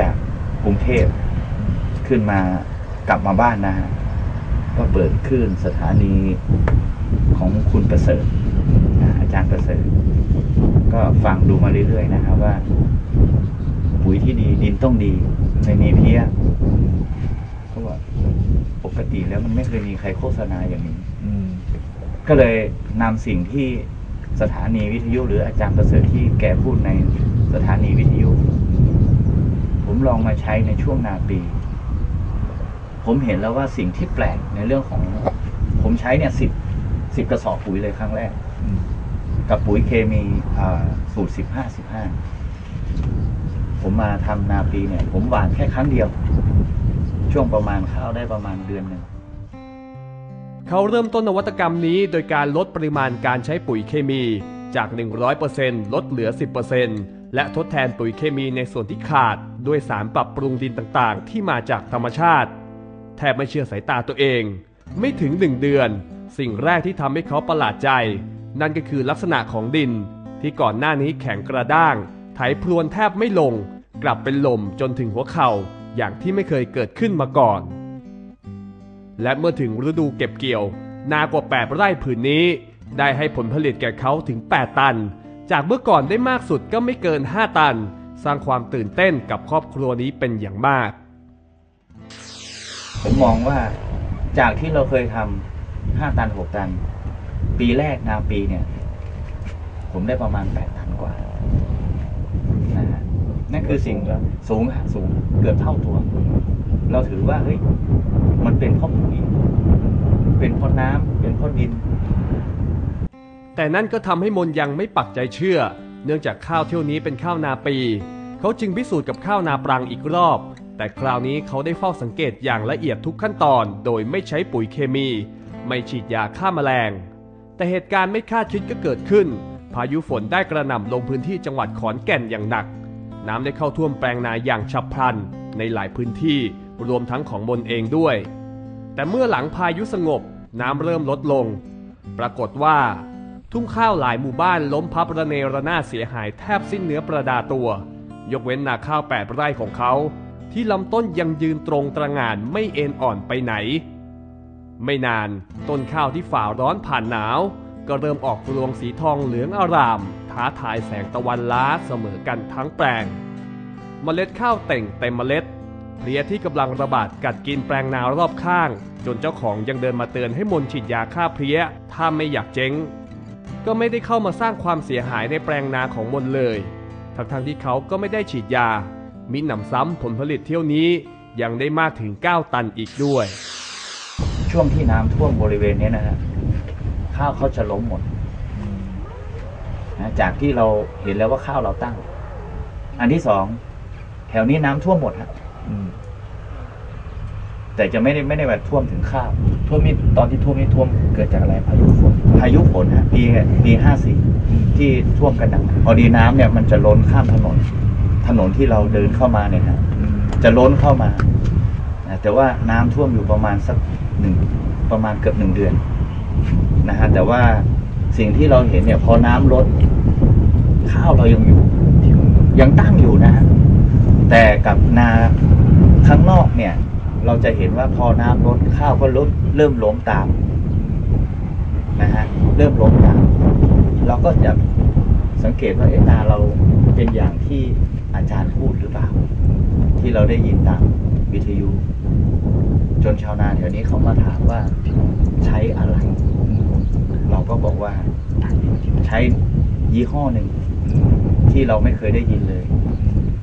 จากกรุงเทพขึ้นมากลับมาบ้านนะฮะก็เปิดคลื่นสถานีของคุณประเสริฐอาจารย์ประเสริฐ ก็ฟังดูมาเรื่อยๆนะครับว่า ปุ๋ยที่ดีดินต้องดีไม่มีเพี้ยเขาบอกปกติแล้วมันไม่เคยมีใครโฆษณาอย่างนี้ก็เลยนำสิ่งที่สถานีวิทยุหรืออาจารย์ประเสริฐที่แกพูดในสถานีวิทยุ ผมลองมาใช้ในช่วงนาปี ผมเห็นแล้วว่าสิ่งที่แปลกในเรื่องของ ผมใช้เนี่ยสิบสิบกระสอบปุ๋ยเลยครั้งแรก กับปุ๋ยเคมีสูตรสิบห้าสิบห้าผมมาทำนาปีเนี่ย ผมหว่านแค่ครั้งเดียว ช่วงประมาณข้าวได้ประมาณเดือนหนึ่งเขาเริ่มต้นนวัตกรรมนี้โดยการลดปริมาณการใช้ปุ๋ยเคมีจาก 100%ลดเหลือ 10% และทดแทนปุ๋ยเคมีในส่วนที่ขาดด้วยสารปรับปรุงดินต่างๆ ที่มาจากธรรมชาติ แทบไม่เชื่อสายตาตัวเอง ไม่ถึง1เดือน สิ่งแรกที่ทำให้เขาประหลาดใจ นั่นก็คือลักษณะของดิน ที่ก่อนหน้านี้แข็งกระด้าง ไถพรวนแทบไม่ลง กลับเป็นลมจนถึงหัวเข่าอย่างที่ไม่เคยเกิดขึ้นมาก่อน และเมื่อถึงฤดูเก็บเกี่ยว นากว่า 8 ไร่ผืนนี้ ได้ให้ผลผลิตแก่เขาถึง 8 ตัน จากเมื่อก่อนได้มากสุดก็ไม่เกิน 5 ตัน สร้างความตื่นเต้นกับครอบครัวนี้เป็นอย่างมาก ผมมองว่าจากที่เราเคยทำห้าตันหกตัน ปีแรกนาปีเนี่ย ผมได้ประมาณแปดตันกว่านะฮะนั่นคือสิ่งสูงฮะสูงเกือบเท่าตัว เราถือว่าเฮ้ยมันเป็นเพราะปุ๋ยเป็นเพราะน้ำเป็นเพราะดิน แต่นั่นก็ทำให้มนยังไม่ปักใจเชื่อ เนื่องจากข้าวเที่ยวนี้เป็นข้าวนาปี เขาจึงพิสูจน์กับข้าวนาปรังอีกรอบ แต่คราวนี้เขาได้เฝ้าสังเกตอย่างละเอียดทุกขั้นตอน โดยไม่ใช้ปุ๋ยเคมี ไม่ฉีดยาฆ่าแมลง แต่เหตุการณ์ไม่คาดคิดก็เกิดขึ้น พายุฝนได้กระหน่ำลงพื้นที่จังหวัดขอนแก่นอย่างหนัก น้ำได้เข้าท่วมแปลงนาอย่างฉับพลัน ในหลายพื้นที่รวมทั้งของมนเองด้วย แต่เมื่อหลังพายุสงบ น้ำเริ่มลดลง ปรากฏว่า ทุ่งข้าวหลายหมู่บ้านล้มพับระเนระนาดเสียหายแทบสิ้นเนื้อประดาตัว ยกเว้นนาข้าวแปดไร่ของเขา ที่ลำต้นยังยืนตรงตระงานไม่เอ็นอ่อนไปไหน ไม่นานต้นข้าวที่ฝ่าร้อนผ่านหนาว ก็เริ่มออกรวงสีทองเหลืองอาราม ท้าทายแสงตะวันล้าเสมอกันทั้งแปลง เมล็ดข้าวเต่งเต็มเมล็ดเพลียที่กำลังระบาดกัดกินแปลงนารอบข้าง จนเจ้าของยังเดินมาเตือนให้มนฉีดยาฆ่าเพลี้ยถ้าไม่อยากเจ๊ง ก็ไม่ได้เข้ามาสร้างความเสียหายในแปลงนาของมนเลย ทั้งๆที่เขาก็ไม่ได้ฉีดยา มิหนำซ้ำผลผลิตเที่ยวนี้ยังได้มากถึง 9 ตันอีกด้วย ช่วงที่น้ำท่วมบริเวณนี้นะฮะข้าวเขาจะล้มหมดนะจากที่เราเห็นแล้วว่าข้าวเราตั้ง อันที่สองแถวนี้น้ำท่วมหมดฮะแต่จะไม่ได้ไม่ได้แบบท่วมถึงข้าวท่วมนี่ตอนที่ท่วมนี่ท่วมเกิดจากอะไรพายุฝน พายุฝนฮะปีปีห้าสี่ที่ท่วมกันหนักพอดีน้ำเนี่ยมันจะล้นข้ามถนน ถนนที่เราเดินเข้ามาเนี่ยฮะจะล้นเข้ามานะแต่ว่าน้ำท่วมอยู่ประมาณสักหนึ่งประมาณเกือบหนึ่งเดือนนะฮะแต่ว่าสิ่งที่เราเห็นเนี่ยพอน้ำลดข้าวเรายังอยู่ ยังตั้งอยู่นะฮะแต่กับนาข้างนอกเนี่ย เราจะเห็นว่าพอน้ำลดข้าวก็ลดเริ่มล้มตาม นะฮะเริ่มล้มตามเราก็จะสังเกตว่าเอ๊ะนาเราเป็นอย่างที่อาจารย์พูดหรือเปล่า ที่เราได้ยินตามวิทยุ จนชาวนาแถวนี้เขามาถามว่าใช้อะไร เราก็บอกว่าใช้ยี่ห้อหนึ่งที่เราไม่เคยได้ยินเลย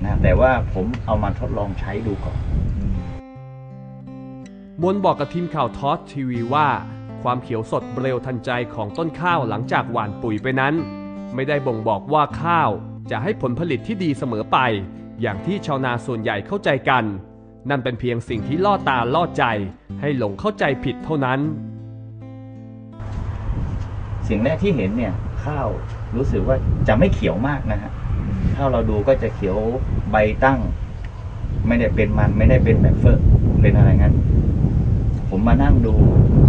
นะแต่ว่าผมเอามาทดลองใช้ดูก่อนมนบอกกับทีมข่าวทอสทีวีว่า ความเขียวสดเร็วทันใจของต้นข้าวหลังจากหว่านปุ๋ยไปนั้น ไม่ได้บ่งบอกว่าข้าวจะให้ผลผลิตที่ดีเสมอไป อย่างที่ชาวนาส่วนใหญ่เข้าใจกัน นั่นเป็นเพียงสิ่งที่ล่อตาล่อใจ ให้หลงเข้าใจผิดเท่านั้น สิ่งแรกที่เห็นเนี่ยข้าวรู้สึกว่าจะไม่เขียวมากนะฮะข้าวเราดูก็จะเขียวใบตั้ง ไม่ได้เป็นมันไม่ได้เป็นแบบเฟอเป็นอะไรงั้น ผมมานั่งดู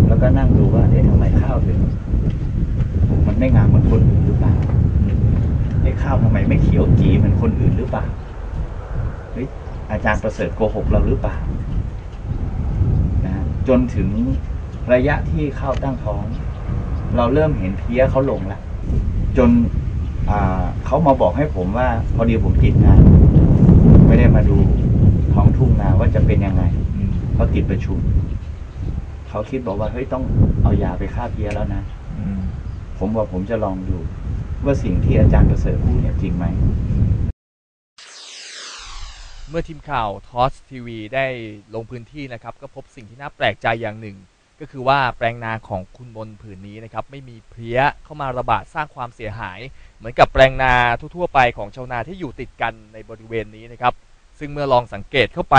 แล้วก็นั่งดูว่าเอ๊ะทำไมข้าวถึงมันไม่งามเหมือนคนอื่นหรือเปล่าเอ๊ะข้าวทำไมไม่เขียวจีเหมือนคนอื่นหรือเปล่าเฮ้ยอาจารย์ประเสริฐโกหกเราหรือเปล่านะจนถึงระยะที่ข้าวตั้งท้อง เราเริ่มเห็นเพี้ยเขาลงแล้วจนเขามาบอกให้ผมว่าพอดีผมติดงานไม่ได้มาดูท้องทุ่งนาว่าจะเป็นยังไงเขาติดประชุม เขาคิดบอกว่าเฮ้ยต้องเอายาไปฆ่าเพี้ยแล้วนะอืมผมว่าผมจะลองดู ว่าสิ่งที่อาจารย์ประเสริฐพูดเนี่ยจริงไหม เมื่อทีมข่าวทอสทีวีได้ลงพื้นที่นะครับ ก็พบสิ่งที่น่าแปลกใจอย่างหนึ่ง ก็คือว่าแปลงนาของคุณบนผืนนี้นะครับ ไม่มีเพลี้ยเข้ามาระบาดสร้างความเสียหาย เหมือนกับแปลงนาทั่วๆไปของชาวนาที่อยู่ติดกันในบริเวณนี้นะครับ ซึ่งเมื่อลองสังเกตเข้าไป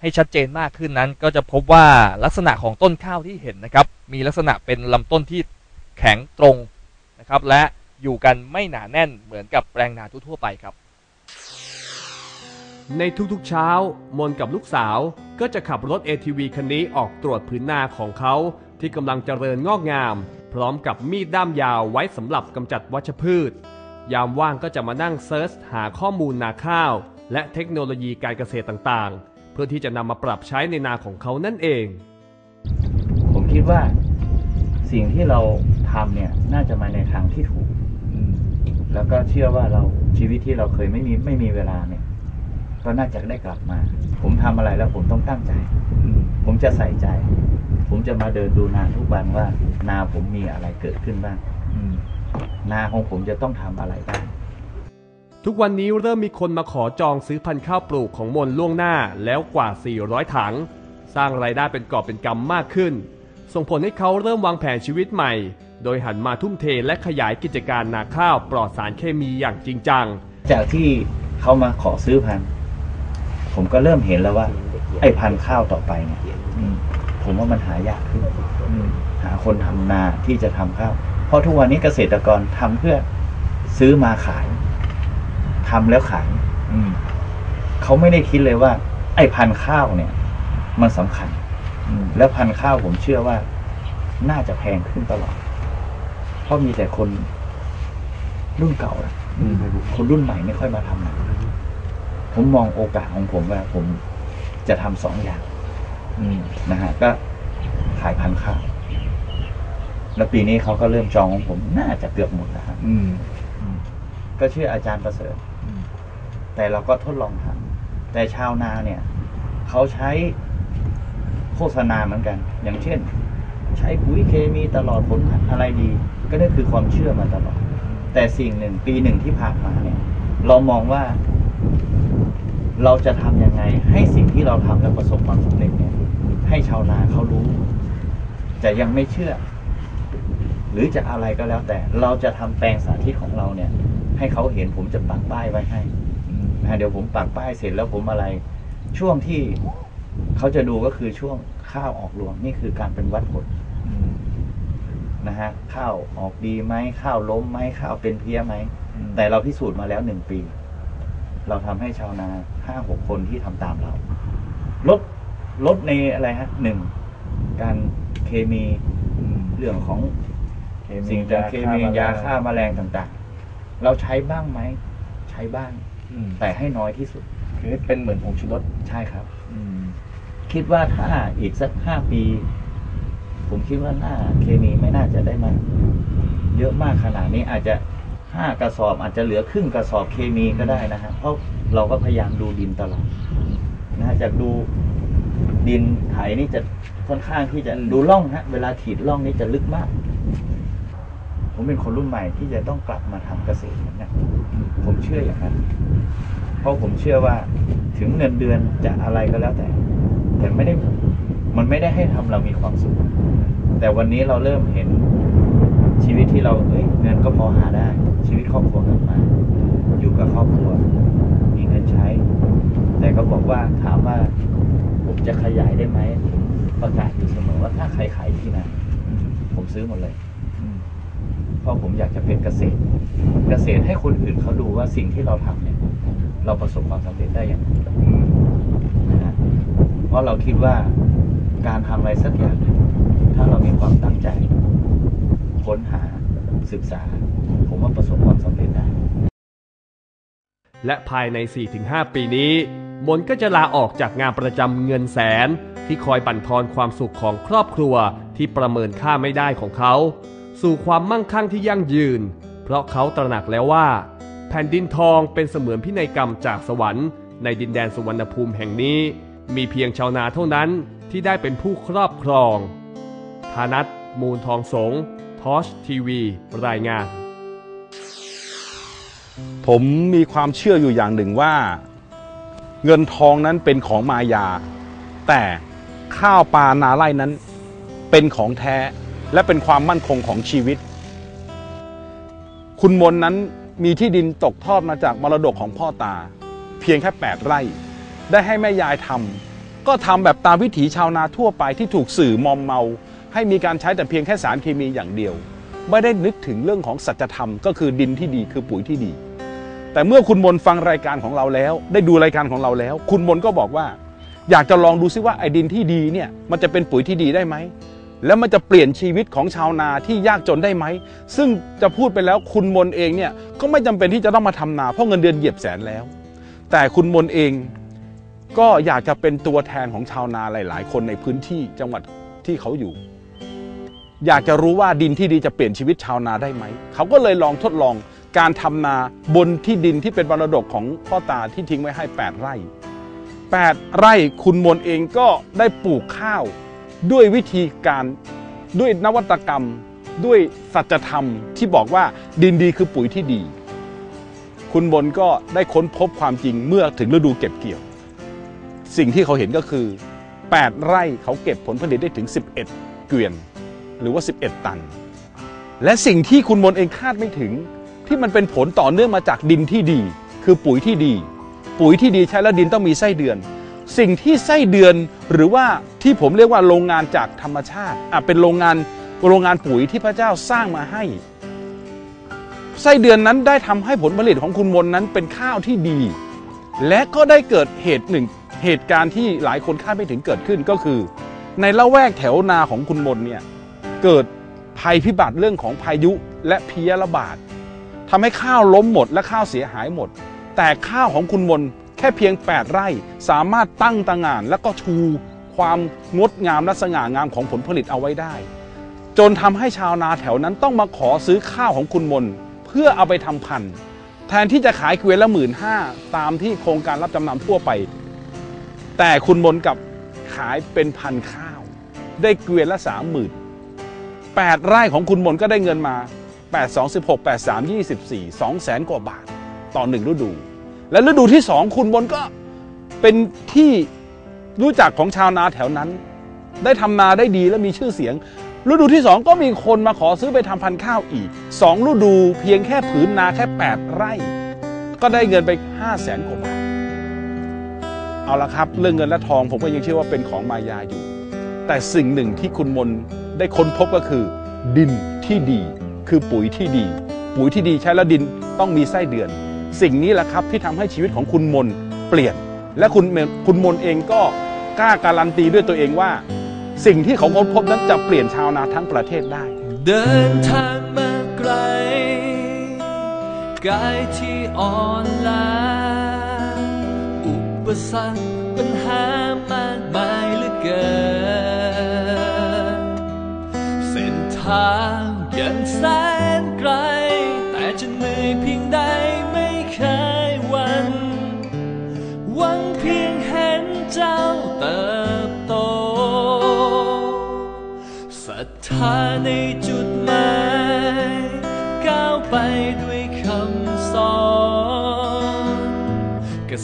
ให้ชัดเจนมากขึ้นนั้น ก็จะพบว่าลักษณะของต้นข้าวที่เห็นนะครับ มีลักษณะเป็นลำต้นที่แข็งตรงนะครับ และอยู่กันไม่หนาแน่นเหมือนกับแปลงนาทั่วไปครับ ในทุกๆเช้า มนกับลูกสาวก็จะขับรถ ATV คันนี้ออกตรวจผืนนาของเขา ที่กำลังเจริญงอกงาม พร้อมกับมีดด้ามยาวไว้สำหรับกำจัดวัชพืช ยามว่างก็จะมานั่งเซิร์ชหาข้อมูลนาข้าว และเทคโนโลยีการเกษตรต่างๆ พื่อที่จะนำมาปรับใช้ในนาของเขานั่นเอง ผมคิดว่าสิ่งที่เราทำเนี่ยน่าจะมาในทางที่ถูกอืมแล้วก็เชื่อว่าเราชีวิตที่เราเคยไม่มีไม่มีเวลาเนี่ย ก็น่าจะได้กลับมา ผมทำอะไรแล้วผมต้องตั้งใจอืมผมจะใส่ใจ ผมจะมาเดินดูนาทุกวันว่า นาผมมีอะไรเกิดขึ้นบ้างอืมนาของผมจะต้องทำอะไรบ้าง ทุกวันนี้เริ่มมีคนมาขอจองซื้อพันธุ์ข้าวปลูกของมนล่วงหน้าแล้วกว่า 400 ถัง สร้างรายได้เป็นกอบเป็นกำมากขึ้น ส่งผลให้เขาเริ่มวางแผนชีวิตใหม่ โดยหันมาทุ่มเทและขยายกิจการนาข้าวปลอดสารเคมีอย่างจริงจัง จากที่เขามาขอซื้อพันธุ์ผมก็เริ่มเห็นแล้วว่า ไอ้พันธุ์ข้าวต่อไปเนี่ยผมว่ามันหายากขึ้นหาคนทำนาที่จะทำข้าว เพราะทุกวันนี้เกษตรกรทำเพื่อซื้อมาขาย ทำแล้วขายอืมเขาไม่ได้คิดเลยว่า ไอ้พันธุ์ข้าวเนี่ย มันสำคัญ อืมแล้วพันธุ์ข้าวผมเชื่อว่า น่าจะแพงขึ้นตลอด เพราะมีแต่คนรุ่นเก่าอะอืมคนรุ่นใหม่ไม่ค่อยมาทำนะผมมองโอกาสของผมว่า ผมจะทำสองอย่างอืมนะฮะก็ขายพันธุ์ข้าว แล้วปีนี้เขาก็เริ่มจองของผม น่าจะเกือบหมดแล้วครับอืมอืมก็เชื่ออาจารย์ประเสริฐอืม แต่เราก็ทดลองทำแต่ชาวนาเนี่ยเขาใช้โฆษณาเหมือนกัน อย่างเช่น ใช้ปุ๋ยเคมีตลอดผลอะไรดี ก็นั่นคือความเชื่อมาตลอด แต่สิ่งหนึ่งปีหนึ่งที่ผ่านมาเนี่ย เรามองว่า เราจะทำยังไง ให้สิ่งที่เราทำแล้วประสบความสำเร็จเนี่ย ให้ชาวนาเขารู้ จะยังไม่เชื่อ หรือจะอะไรก็แล้วแต่ เราจะทำแปลงสาธิตของเราเนี่ย ให้เขาเห็นผมจะปักป้ายไว้ให้ นะเดี๋ยวผมปักป้ายเสร็จแล้วผมอะไร ช่วงที่เขาจะดูก็คือช่วงข้าวออกรวงนี่คือการเป็นวัดผลอืมนะฮะข้าวออกดีไหมข้าวล้มไหมข้าวเป็นเพี้ยไหมอืมแต่เราพิสูจน์มาแล้วหนึ่งปี เราทำให้ชาวนาห้าหกคนที่ทำตามเรา ลดลดในอะไรฮะหนึ่งการเคมีอืมเรื่องของเคมีสิ่งแต่เคมียายาฆ่าฆ่าแมลงต่าง ๆ เราใช้บ้างไหม ใช้บ้างอืม แต่ให้น้อยที่สุด คือเป็นเหมือนผงชูรสใช่ครับ อืม คิดว่าถ้าอีกสักห้าปี ผมคิดว่าหน้าเคมีไม่น่าจะได้มา เยอะมากขนาดนี้อาจจะห้ากระสอบอาจจะเหลือครึ่งกระสอบเคมีก็ได้นะฮะเพราะเราก็พยายามดูดินตลอดนะฮะจากดูดินไถนี่จะค่อนข้างที่จะดูร่องฮะ เวลาถีดร่องนี่จะลึกมาก ผมเป็นคนรุ่นใหม่ที่จะต้องกลับมาทำเกษตรเนะผมเชื่ออย่างนั้น เพราะผมเชื่อว่าถึงเงินเดือนจะอะไรก็แล้วแต่ แต่ไม่ได้มันไม่ได้ให้ทำเรามีความสุข แต่วันนี้เราเริ่มเห็นชีวิตที่เราเอ้ยเงินก็พอหาได้ ชีวิตครอบครัวกลับมา อยู่กับครอบครัว มีเงินใช้ แต่ก็บอกว่าถามว่าผมจะขยายได้ไหมประกาศอยู่เสมอว่าถ้าใครขายที่นผมซื้อหมดเลย เพราะผมอยากจะเป็นเกษตร เกษตรให้คนอื่นเขาดูว่าสิ่งที่เราทำเนี่ย เราประสบความสำเร็จได้อย่างไรนะฮะเพราะเราคิดว่าการทำอะไรสักอย่าง ถ้าเรามีความตั้งใจ ค้นหาศึกษา ผมว่าประสบความสำเร็จได้ และภายใน 4-5 ปีนี้ มนก็จะลาออกจากงานประจำเงินแสน ที่คอยบั่นทอนความสุขของครอบครัวที่ประเมินค่าไม่ได้ของเขา สู่ความมั่งคั่งที่ยั่งยืน เพราะเขาตระหนักแล้วว่า แผ่นดินทองเป็นเสมือนพินัยกรรมจากสวรรค์ในดินแดนสุวรรณภูมิแห่งนี้ มีเพียงชาวนาเท่านั้นที่ได้เป็นผู้ครอบครองธานัทมูลทองสงทอชทีวี รายงาน ผมมีความเชื่ออยู่อย่างหนึ่งว่า เงินทองนั้นเป็นของมายา แต่ข้าวปลานาไร่นั้นเป็นของแท้ และเป็นความมั่นคงของชีวิต คุณมนนั้นมีที่ดินตกทอดมาจากมรดกของพ่อตา เพียงแค่ 8 ไร่ ได้ให้แม่ยายทำก็ทำแบบตามวิถีชาวนาทั่วไปที่ถูกสื่อมอมเมา ให้มีการใช้แต่เพียงแค่สารเคมีอย่างเดียว ไม่ได้นึกถึงเรื่องของสัจธรรมก็คือดินที่ดีคือปุ๋ยที่ดี แต่เมื่อคุณมนฟังรายการของเราแล้ว ได้ดูรายการของเราแล้ว คุณมนก็บอกว่า อยากจะลองดูซิว่าไอ้ดินที่ดีเนี่ยมันจะเป็นปุ๋ยที่ดีได้ไหม แล้วมันจะเปลี่ยนชีวิตของชาวนาที่ยากจนได้ไหม ซึ่งจะพูดไปแล้วคุณมนเองเนี่ยก็ไม่จำเป็นที่จะต้องมาทำนา เพราะเงินเดือนเหยียบแสนแล้ว แต่คุณมนเองก็อยากจะเป็นตัวแทนของชาวนาหลาย ๆ คนในพื้นที่จังหวัดที่เขาอยู่ อยากจะรู้ว่าดินที่ดีจะเปลี่ยนชีวิตชาวนาได้ไหม เขาก็เลยลองทดลองการทำนาบนที่ดินที่เป็นบรดกของพ่อตาที่ทิ้งไว้ให้ 8 ไร่ 8 ไร่คุณมนเองก็ได้ปลูกข้าว ด้วยวิธีการด้วยนวัตกรรม ด้วยสัจธรรมที่บอกว่าดินดีคือปุ๋ยที่ดี คุณมนก็ได้ค้นพบความจริงเมื่อถึงฤดูเก็บเกี่ยว สิ่งที่เขาเห็นก็คือ 8 ไร่เขาเก็บผลผลิตได้ถึง 11 เกวียน หรือว่า 11 ตัน และสิ่งที่คุณมนเองคาดไม่ถึง ที่มันเป็นผลต่อเนื่องมาจากดินที่ดี คือปุ๋ยที่ดี ปุ๋ยที่ดีใช้แล้วดินต้องมีไส้เดือน สิ่งที่ไส้เดือนหรือว่าที่ผมเรียกว่าโรงงานจากธรรมชาติอะเป็นโรงงานโรงงานปุ๋ยที่พระเจ้าสร้างมาให้ ไส้เดือนนั้นได้ทำให้ผลผลิตของคุณมนนั้นเป็นข้าวที่ดี และก็ได้เกิดเหตุหนึ่งเหตุการณ์ที่หลายคนคาดไม่ถึงเกิดขึ้นก็คือ ในละแวกแถวนาของคุณมนเนี่ยเกิดภัยพิบัติเรื่องของพายุและเพียระบาดทำให้ข้าวล้มหมดและข้าวเสียหายหมด แต่ข้าวของคุณมน แค่เพียง 8 ไร่สามารถตั้งตางานและก็ชูความงดงามและสง่างามของผลผลิตเอาไว้ได้ จนทำให้ชาวนาแถวนั้นต้องมาขอซื้อข้าวของคุณมน เพื่อเอาไปทำพันธุ์แทนที่จะขายเกวียนละหมื่นห้าตามที่โครงการรับจำนำทั่วไป แต่คุณมนกับขายเป็นพันข้าว ได้เกวียนละสามหมื่นแปดไร่ของคุณมนก็ได้เงินมา 8 2 16 8 3 24 2แสนกว่าบาท ต่อหนึ่งฤดู และฤดูที่สองคุณมนก็เป็นที่รู้จักของชาวนาแถวนั้น ได้ทำนาได้ดีและมีชื่อเสียง ฤดูที่สองก็มีคนมาขอซื้อไปทำพันธุ์ข้าวอีกสองฤดูเพียงแค่ผืนนาแค่ 8 ไร่ ก็ได้เงินไป5 0 0แสนกว่าบาทเอาละครับ เรื่องเงินและทองผมก็ยังเชื่อว่าเป็นของมายาอยู่ แต่สิ่งหนึ่งที่คุณมนได้ค้นพบก็คือ ดินที่ดี คือปุ๋ยที่ดี ปุ๋ยที่ดีใช้แล้วดินต้องมีไส้เดือน สิ่งนี้แหละครับที่ทำให้ชีวิตของคุณมนเปลี่ยน และคุณคุณมนเองก็กล้าการันตีด้วยตัวเองว่า สิ่งที่เขาค้นพบนั้นจะเปลี่ยนชาวนาทั้งประเทศได้ เดินทางมาไกลกายที่อ่อนล้าอุปสรรคปัญหามากมายเหลือเกิน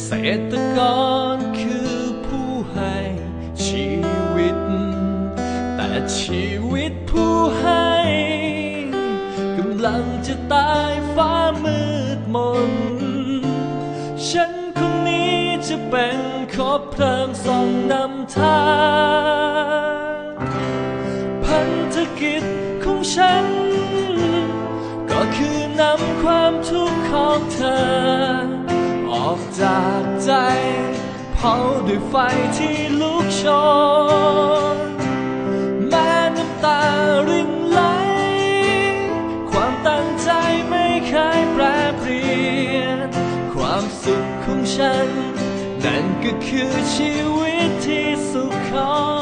ษตรกรคือผู้ให้ชีวิต แต่ชีวิตผู้ให้กำลังจะตายฟ้ามืดมน ฉันคนนี้จะเป็นขอบเพลิงส่องนำทางพันธกิจของฉัน ก็คือนำความทุกข์ของเธอ ออกจากใจ เผาด้วยไฟที่ลุกโชนแม้น้ำตารินไหล ความตั้งใจไม่เคยแปรเปลี่ยน ความสุขของฉัน นั่นก็คือชีวิตที่สุขของ